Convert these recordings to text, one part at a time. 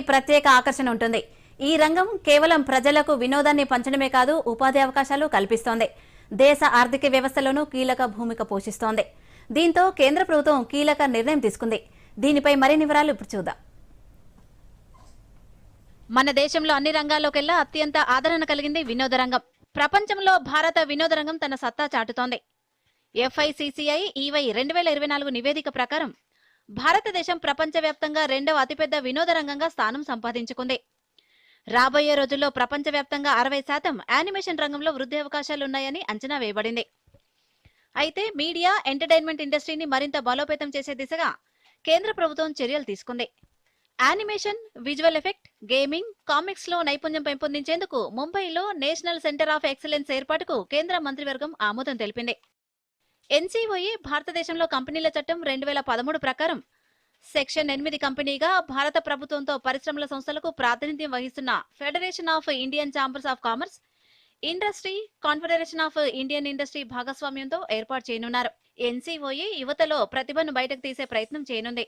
ప్రత్యేక ఆకర్షణ ఉంటుంది. ఈ రంగం కేవలం ప్రజలకు వినోదాన్ని పంచడమే కాదు ఉపాధి అవకాశాలు కల్పిస్తోంది. దేశ ఆర్థిక వ్యవస్థలోనూ కీలక భూమిక పోషిస్తోంది. దీంతో కేంద్ర ప్రభుత్వం కీలక నిర్ణయం తీసుకుంది. దీనిపై మరిన్ని వివరాలు ఇప్పుడు చూద్దాం. మన దేశంలో అన్ని రంగాల్లోకెల్లా అత్యంత ఆదరణ కలిగింది వినోద రంగం. ప్రపంచంలో భారత వినోద రంగం తన సత్తా చాటుతోంది. ఎఫ్ఐసిసిఐ ఈవై రెండు వేల ఇరవై నాలుగు నివేదిక ప్రకారం భారతదేశం ప్రపంచవ్యాప్తంగా రెండవ అతిపెద్ద వినోద రంగంగా స్థానం సంపాదించుకుంది. రాబోయే రోజుల్లో ప్రపంచవ్యాప్తంగా అరవై శాతం యానిమేషన్ రంగంలో వృద్ధి అవకాశాలున్నాయని అంచనా వేయబడింది. అయితే మీడియా ఎంటర్టైన్మెంట్ ఇండస్ట్రీని మరింత బలోపేతం చేసే దిశగా కేంద్ర ప్రభుత్వం చర్యలు తీసుకుంది. యానిమేషన్ విజువల్ ఎఫెక్ట్ గేమింగ్ కామిక్స్లో నైపుణ్యం పెంపొందించేందుకు ముంబైలో నేషనల్ సెంటర్ ఆఫ్ ఎక్సలెన్స్ ఏర్పాటుకు కేంద్ర మంత్రివర్గం ఆమోదం తెలిపింది. ఎన్సీఓఈ భారతదేశంలో కంపెనీల చట్టం రెండు వేల పదమూడు ప్రకారం సెక్షన్ ఎనిమిది కంపెనీగా భారత ప్రభుత్వంతో పరిశ్రమల సంస్థలకు ప్రాతినిధ్యం వహిస్తున్న federation of Indian chambers of commerce industry confederation of Indian industry భాగస్వామ్యంతో ఏర్పాటు చేయనున్నారు. ఎన్సీఓఈ యువతలో ప్రతిభను బయటకు తీసే ప్రయత్నం చేయనుంది.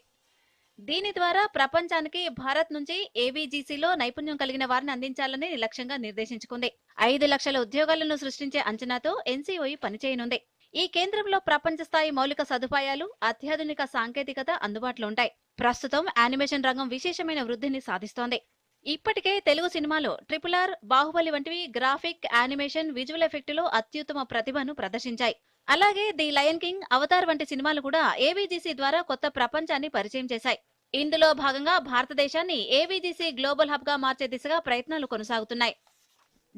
దీని ద్వారా ప్రపంచానికి భారత్ నుంచి ఏబీజీసీలో నైపుణ్యం కలిగిన వారిని అందించాలని లక్ష్యంగా నిర్దేశించుకుంది. ఐదు లక్షల ఉద్యోగాలను సృష్టించే అంచనాతో ఎన్సీఓఈ పనిచేయనుంది. ఈ కేంద్రంలో ప్రపంచ స్థాయి మౌలిక సదుపాయాలు అత్యాధునిక సాంకేతికత అందుబాటులో ఉంటాయి. ప్రస్తుతం యానిమేషన్ రంగం విశేషమైన వృద్ధిని సాధిస్తోంది. ఇప్పటికే తెలుగు సినిమాలో ట్రిపుల్ ఆర్ బాహుబలి వంటివి గ్రాఫిక్ యానిమేషన్ విజువల్ ఎఫెక్టులో అత్యుత్తమ ప్రతిభను ప్రదర్శించాయి. అలాగే ది లయన్ కింగ్ అవతార్ వంటి సినిమాలు కూడా ఏవీజీసీ ద్వారా కొత్త ప్రపంచాన్ని పరిచయం చేశాయి. ఇందులో భాగంగా భారతదేశాన్ని ఏవీజీసీ గ్లోబల్ హబ్గా మార్చే దిశగా ప్రయత్నాలు కొనసాగుతున్నాయి.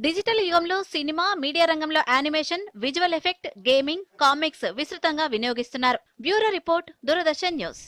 డిజిటల్ యుగంలో సినిమా మీడియా రంగంలో animation visual effect gaming comics విస్తృతంగా వినియోగిస్తున్నారు. Bureau report Doordarshan news.